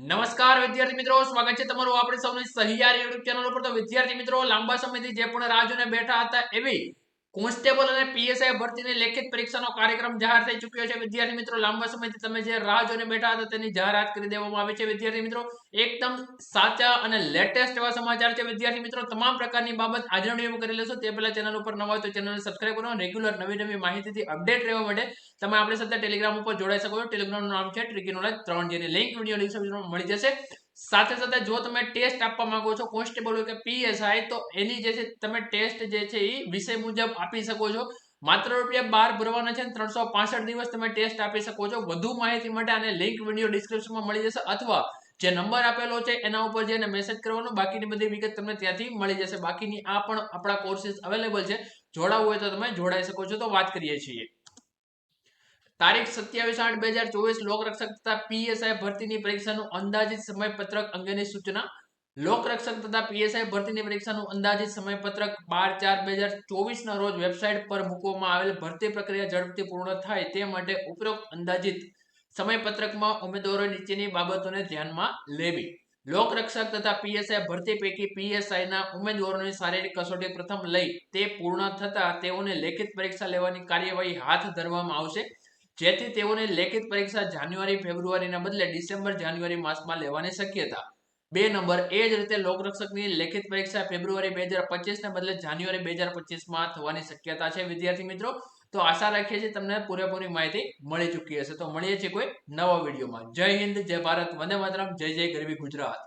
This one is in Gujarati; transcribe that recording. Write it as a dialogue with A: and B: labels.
A: નમસ્કાર વિદ્યાર્થી મિત્રો, સ્વાગત છે તમારું આપણી સૌની સહિયારી યુટ્યુબ ચેનલ ઉપર. તો વિદ્યાર્થી મિત્રો, લાંબા સમયથી જે પણ રાહ જોઈને બેઠા હતા એવી કોન્સ્ટેબલ અને પીએસઆઈ ભરતીની લેખિત પરીક્ષાનો કાર્યક્રમ જાહેર થઈ ચૂક્યો છે. વિદ્યાર્થી મિત્રો, લાંબા સમયથી તમે જે રાહ જોઈને બેઠા હતા તેની જાહેરાત કરી દેવામાં આવી છે. વિદ્યાર્થી મિત્રો, એકદમ સાચા અને લેટેસ્ટ એવા સમાચાર છે. વિદ્યાર્થી મિત્રો, તમામ પ્રકારની બાબત આજનો વિડીયોમાં કરી લેશો તે પહેલા ચેનલ ઉપર નવા હોય તો ચેનલને સબસ્ક્રાઇબ કરો. રેગ્યુલર નવી નવી માહિતીથી અપડેટ રહેવા માટે તમે આપણી સાથે ટેલિગ્રામ ઉપર જોડાઈ શકો છો. ટેલિગ્રામનું નામ છે ટ્રિકી નોલેજ ત્રણ જેની લિંક વીડિયો મળી જશે. સાથે સાથે જો તમે ટેસ્ટ આપવા માંગો છો, કોન્સ્ટેબલ હોય કે પીએસઆઈ, તો એની જે છે, તમે ટેસ્ટ જે છે એ વિષય મુજબ આપી શકો છો. માત્ર રૂપિયા બાર ભરવાના છે ત્રણસો પાસઠ દિવસ તમે ટેસ્ટ આપી શકો છો. વધુ માહિતી માટે આને લિંક વીડિયો ડિસ્ક્રિપ્શનમાં મળી જશે અથવા જે નંબર આપેલો છે, એના ઉપર જઈને મેસેજ કરવાનો. બાકીની બધી વિગત તમને ત્યાંથી મળી જશે. બાકીની આ પણ આપણા કોર્સીસ અવેલેબલ છે. જોડાવવું હોય તો તમે જોડાઈ શકો છો. તો વાત કરીએ છીએ. તારીખ સત્યાવીસ આઠ બે હજાર ચોવીસ લોકરક્ષક તથા પીએસઆઈ ભરતીની પરીક્ષાનું અંદાજિત સમયપત્રક અંગેની સૂચના. લોકરક્ષક તથા પીએસઆઈ ભરતીની પરીક્ષાનું અંદાજિત સમયપત્રક બાર ચાર બે હજાર ચોવીસના રોજ વેબસાઇટ પર મૂકવામાં આવેલ ભરતી પ્રક્રિયા ઝડપથી પૂર્ણ થાય તે માટે ઉપરોક્ત અંદાજિત સમયપત્રકમાં ઉમેદવારો નીચેની બાબતોને ધ્યાનમાં લેવી. લોકરક્ષક તથા પીએસઆઈ ભરતી પૈકી પીએસઆઈના ઉમેદવારોની શારીરિક કસોટી પ્રથમ લઈ તે પૂર્ણ થતાં તેઓને લેખિત પરીક્ષા લેવાની કાર્યવાહી હાથ ધરવામાં આવશે. જેથી તેઓને લેખિત પરીક્ષા જાન્યુઆરી, ફેબ્રુઆરીના બદલે ડિસેમ્બર, જાન્યુઆરી માસમાં લેવાની શક્યતા. બે નંબર, એ જ રીતે લોકરક્ષકની લેખિત પરીક્ષા ફેબ્રુઆરી બે હજાર પચીસને બદલે જાન્યુઆરી બે હજાર પચીસમાં થવાની શક્યતા છે. વિદ્યાર્થી મિત્રો, તો આશા રાખીએ છીએ તમને પૂરેપૂરી માહિતી મળી ચૂકી હશે. તો મળીએ છીએ કોઈ નવા વિડીયોમાં. જય હિન્દ, જય ભારત, વંદે માતરમ, જય જય ગરવી ગુજરાત.